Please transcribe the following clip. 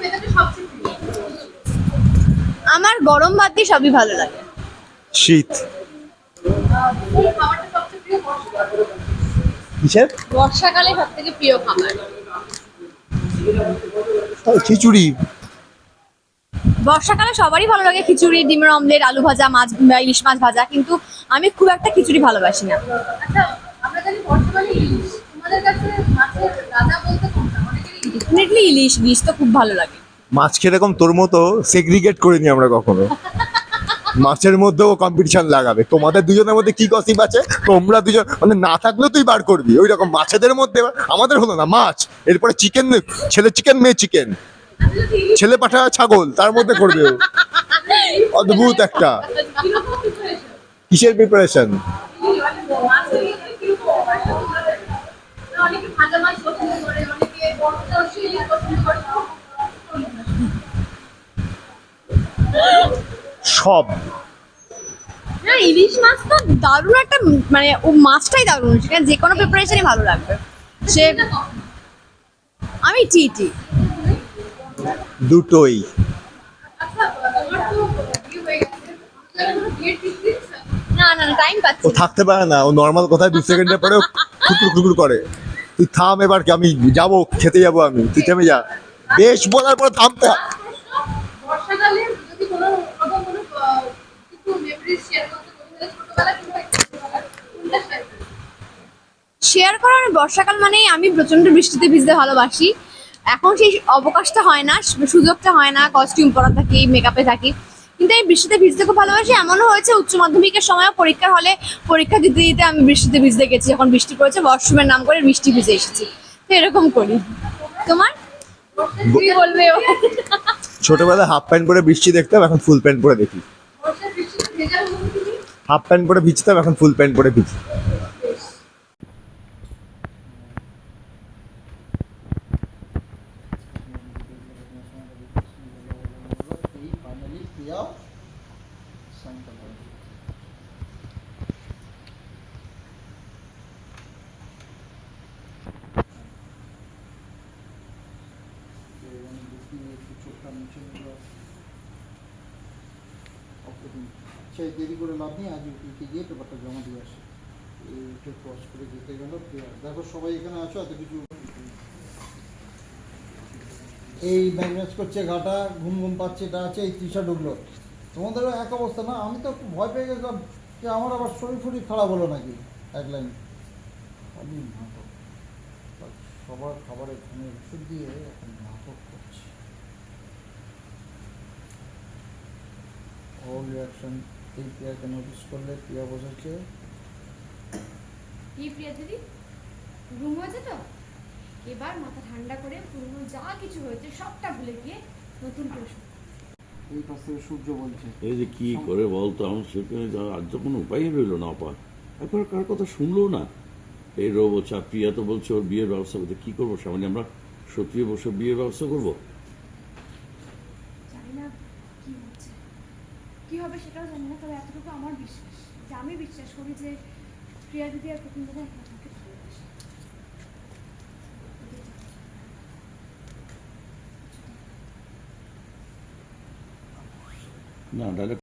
ওয়েদারটা সবচেয়ে প্রিয় আমার গরম ভাত দিয়ে সবই ভালো লাগে। শীত। কিসের? বর্ষাকালে সব থেকে প্রিয় খাবার। খিচুড়ি। বর্ষাকালে সবারই ভালো লাগে খিচুড়ি ডিমের অমলেট আলু ভাজা মাছ ইলিশ মাছ ভাজা কিন্তু আমি খুব একটা খিচুড়ি ভালোবাসি না। ইলিশ ইলিশ ইলিশ তো খুব ভালো লাগে। মাছ কীরকম তোর মতো সেগ্রিগেট করিনি আমরা কখনো। মাছের মধ্যেও কম্পিটিশন লাগাবে। তোমাদের দুজনের মধ্যে কি গসিপ আছে? তোমরা দুজন মানে না থাকলেও তুই বার করবি। ওই রকম মাছেদের মধ্যে আমাদের হলো না মাছ। এরপরে চিকেন ছেলে চিকেন মেয়ে চিকেন ছেলে পাঠা ছাগল তার মধ্যে করবে অদ্ভুত একটা। কিসের প্রিপারেশন অনেকে ভাজা মাছ পছন্দ করে সব। না ইলিশ মাছ তো দারুণ একটা মানে ও মাছটাই দারুণ সেখানে যে কোনো প্রিপারেশনই ভালো লাগবে। সে আমি টি টি দুটোই। আচ্ছা না না টাইম ও পাচ্ছি। না। থাকতে পারে না ও নর্মাল কথায় দু সেকেন্ডের পরে কুকুর কুকুর করে। তুই থাম এবার কি আমি যাব খেতে যাব আমি তুই থেমে যা। বেশ বলার পর থামতে শেয়ার করার বর্ষাকাল মানেই আমি প্রচণ্ড বৃষ্টিতে ভিজতে ভালোবাসি। এখন সেই অবকাশটা হয় না সুযোগটা হয় না কস্টিউম পরা থাকি মেকআপে থাকি। কিন্তু আমি বৃষ্টিতে ভিজতে খুব ভালোবাসি। এমনও হয়েছে উচ্চ মাধ্যমিকের সময় পরীক্ষার হলে পরীক্ষা দিতে দিতে আমি বৃষ্টিতে ভিজতে গেছি। যখন বৃষ্টি পড়েছে ওয়াশরুমের নাম করে বৃষ্টি ভিজে এসেছি। তো এরকম করি। তোমার? কি বলবে? ছোটবেলায় হাফ প্যান্ট পরে বৃষ্টি দেখতাম এখন ফুল প্যান্ট পরে দেখি। হাফ প্যান্ট পরে ভিজতাম এখন ফুল প্যান্ট পরে ভিজি এই ফাইনালি প্রিয়া সাইনটা করে দিল। তো আমি দেখি একটু চোখটা মুছে দেরি করে লাভ নেই, আজ উকিলকে গিয়ে পেপারটা জমা দিয়ে আসে। এইটা ক্রস করে যেতে গেল দেখো সবাই এখানে আছো, এত কিছু এই ম্যাগনেজ করছে, ঘাটা, ঘুম ঘুম পাচ্ছে, এটা আছে, এই তৃষা ঢুকলো তোমাদেরও এক অবস্থা না? আমি তো একটু ভয় পেয়ে গেছিলাম যে আমার আবার শরীর ফরীর খারাপ হলো নাকি এক লাইন। সবার খাবারে ঘুমের ওষুধ দিয়ে এখন নাটক করছে। অল রিয়াকশন এই প্রিয়াকে নোটিস করলে? প্রিয়া বসেছে। কি প্রিয়া দিদি? রুম হয়েছে তো? এবার মাথা ঠান্ডা করে কিছু হয়েছে সবটা ভুলে গিয়ে নতুন করে। এই পাশ সূর্য বলছে। এই যে কি করে বলতো? আমার সেখানে আজ তো কোনো উপায় রইল না অপা। একবার কার কথা শুনলো না? এই রোবো চাপিয়া তো বলছে ওর বিয়ের ব্যবস্থা করতে। কি করব? সামনে আমরা সত্যি বসে বিয়ের ব্যবস্থা করব? জানি না কি হচ্ছে। কি হবে সেটাও জানি না তবে এতটুকু আমার বিশ্বাস। যে আমি বিশ্বাস করি যে প্রিয়া দিদি আর প্রথম দাদা একে অপরকে ভালোবাসে না তাহলে